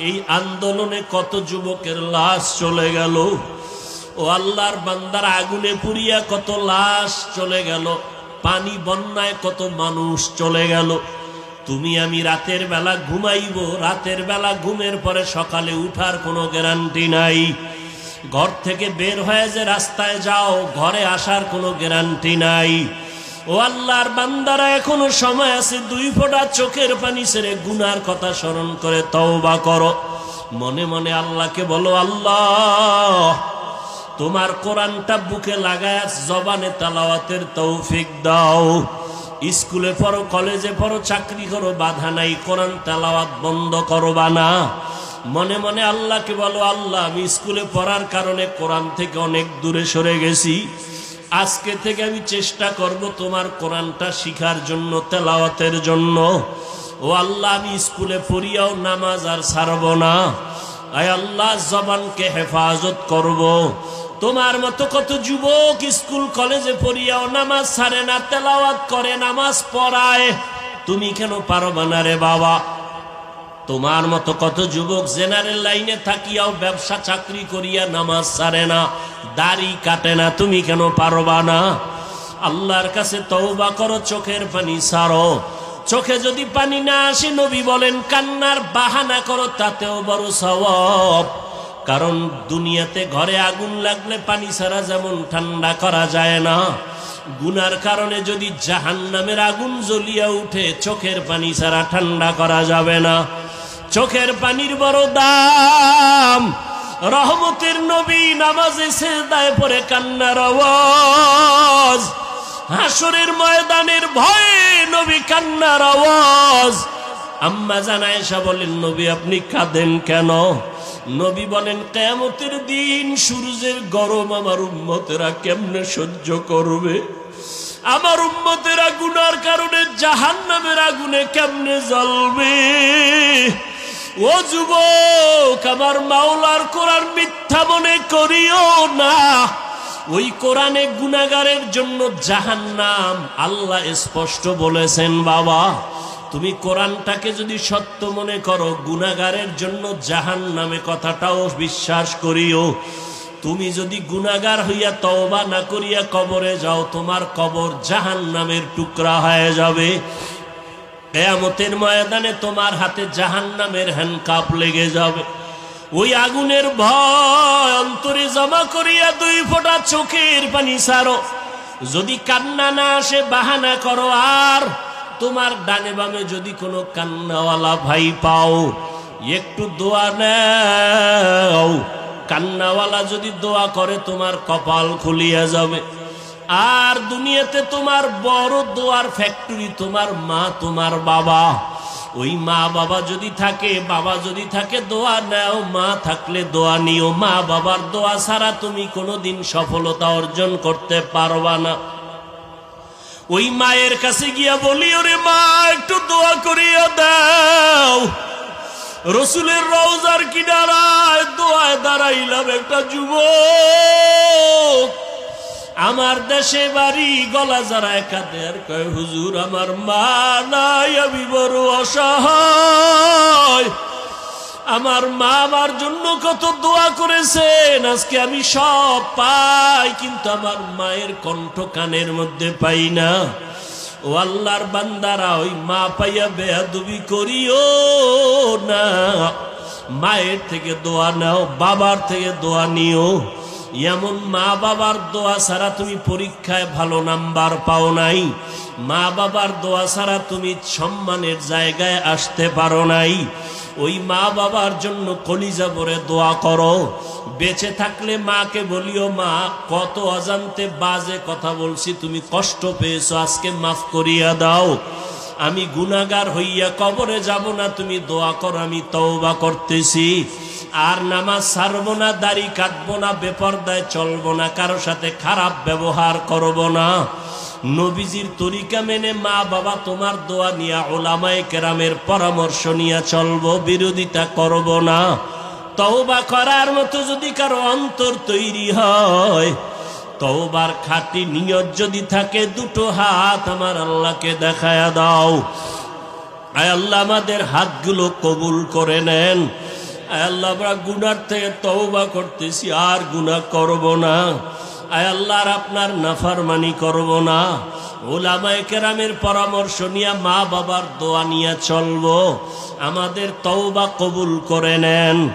এই আন্দোলনে কত যুবকের লাশ চলে গেল। ও আল্লাহর বান্দার আগুনে পুড়িয়া কত লাশ চলে গেল। পানি বন্যায় কত মানুষ চলে গেল। তুমি আমি রাতের বেলা ঘুমাইব, রাতের বেলা ঘুমের পরে সকালে উঠার কোনো গ্যারান্টি নাই। ঘর থেকে বের হয়ে যে রাস্তায় যাও, ঘরে আসার কোনো গ্যারান্টি নাই। ও আল্লাহর বান্দারা, এখনও সময় আছে দুই ফোঁটা চোখের পানি সেরে গুনার কথা স্মরণ করে তওবা করো। মনে মনে আল্লাহকে বলো, আল্লাহ, তোমার কোরআনটা বুকে লাগায় জবানে তালাওয়াতের তৌফিক দাও। স্কুলে পড়ো, কলেজে পড়ো, চাকরি করো, বাধা নাই, কোরআন তালাওয়াত বন্ধ করো বা না। মনে মনে আল্লাহকে বলো, আল্লাহ, আমি স্কুলে পড়ার কারণে কোরআন থেকে অনেক দূরে সরে গেছি। আজকে থেকে আমি চেষ্টা করব তোমার কোরআনটা শিখার জন্য, তেলাওয়াতের জন্য। ও আল্লাহ, আমি স্কুলে পড়িয়াও নামাজ আর ছাড়ব না। আয় আল্লাহ, জবানকে হেফাজত করব। তোমার মতো কত যুবক স্কুল, কলেজে পড়িয়াও নামাজ ছাড়ে না, তেলাওয়াত করে, নামাজ পড়ায়। তুমি কেন পারবা না রে বাবা? তোমার মতো কত যুবক জেনারেল লাইনে থাকিয়াও ব্যবসা চাকরি করিয়া নামাজ ছাড়ে না, দাড়ি কাটে না, তুমি কেন পারবা না? আল্লাহর কাছে তওবা করো, চোখের পানি সারো। চোখে যদি পানি না আসে, নবী বলেন, কান্নার বাহানা করো, তাতেও বড় সওয়াব। কারণ দুনিয়াতে ঘরে আগুন লাগলে পানি ছাড়া যেমন ঠান্ডা করা যায় না। গুনার কারণে যদি জাহান নামের আগুন জ্বলিয়া উঠে, চোখের পানি ছাড়া ঠান্ডা করা যাবে না। চোখের পানির বড় দাম। রহমতের নবী নামাজে সেদায় পরে কান্নার আওয়াজ। হাসরের ময়দানের ভয়ে নবী কান্নার আওয়াজ। আম্মা জানায় জানায়সা বলেন, নবী, আপনি কাঁদেন কেন? নবী বলেন কেমতের দিন সূর্যের গরম আমার উম্মতেরা কেমনে সহ্য করবে? আমার উম্মতেরা গুনার কারণে জাহান নামের আগুনে কেমনে জ্বলবে? ও যুবক, আমার মাওলার কোরআন মিথ্যা মনে করিও না। ওই কোরআনে গুনাগারের জন্য জাহান্নাম, আল্লাহ স্পষ্ট বলেছেন, বাবা, তুমি কোরআনটাকে যদি সত্য মনে করো গুনাগারের জন্য জাহান নামে কথাটাও বিশ্বাস করিও। তুমি যদি গুনাগার হইয়া তওবা না করিয়া কবরে যাও, তোমার কবর জাহান নামের টুকরা হয়ে যাবে। কেয়ামতের ময়দানে তোমার হাতে জাহান নামের হ্যান্ডকাপ লেগে যাবে। ওই আগুনের ভয় অন্তরে জমা করিয়া দুই ফোঁটা চোখের পানি সারো। যদি কান্না না আসে, বাহানা করো। আর তোমার ডানে বামে যদি কোনো কান্নাওয়ালা ভাই পাও, একটু দোয়া নাও। কান্নাওয়ালা যদি দোয়া করে, তোমার কপাল খুলিয়া যাবে। আর দুনিয়াতে তোমার বড় দোয়ার ফ্যাক্টরি তোমার মা, তোমার বাবা। ওই মা, বাবা যদি থাকে, বাবা যদি থাকে, দোয়া নাও। মা থাকলে দোয়া নিও। মা, বাবার দোয়া ছাড়া তুমি কোনোদিন সফলতা অর্জন করতে পারবা না। ওই মায়ের কাছে গিয়া বলি, ওরে মা, একটু দোয়া করিয়া দাও। রসুলের রওজার কিনারায় দোয়ায় দাঁড়াইলাম একটা যুবক। আমার দেশে বাড়ি গলা যারা একাতে আর কয়, হুজুর, আমার মা নাই, আমি বড় অসহায়। আমার মা আমার জন্য কত দোয়া করেছেন, আজকে আমি সব পাই, কিন্তু আমার মায়ের কণ্ঠ কানের মধ্যে পাই না। ও আল্লাহর বান্দারা, ওই মা পাইয়া বেয়াদুবি করিও না। মায়ের থেকে দোয়া নাও, বাবার থেকে দোয়া নিও। এমন মা বাবার দোয়া ছাড়া তুমি পরীক্ষায় ভালো নাম্বার পাও নাই। মা বাবার দোয়া ছাড়া তুমি সম্মানের জায়গায় আসতে পারো নাই। ওই মা বাবার জন্য কলিজা ভরে দোয়া করো। বেঁচে থাকলে মাকে বলিও, মা, কত অজান্তে বাজে কথা বলছি, তুমি কষ্ট পেয়েছ, আজকে মাফ করিয়া দাও। আমি গুনাগার হইয়া কবরে যাব না, তুমি দোয়া কর, আমি তওবা করতেছি। আর নামাজ ছাড়বো না, দাড়ি কাটবো না, বেপরদায় চলবো না, কারও সাথে খারাপ ব্যবহার করব না। নবীজির তরিকা মেনে মা বাবা তোমার দোয়া নিয়া ওলামায় কেরামের পরামর্শ নিয়ে চলবো, বিরোধিতা করব না। তওবা করার মতো যদি কারও অন্তর তৈরি হয়, তওবার খাটি নিয়ত যদি থাকে, দুটো হাত আমার আল্লাহকে দেখায়া দাও। আয় আল্লাহ, আমাদের হাতগুলো কবুল করে নেন। আল্লাহ, আমরা গুনার থেকে তওবা করতেছি, আর গুনাহ করব না। আয় আল্লাহ, আর আপনার নাফারমানি করব না। ওলামায় কেরামের পরামর্শ নিয়ে মা বাবার দোয়া নিয়ে চলবো। আমাদের তৌবা কবুল করে নেন।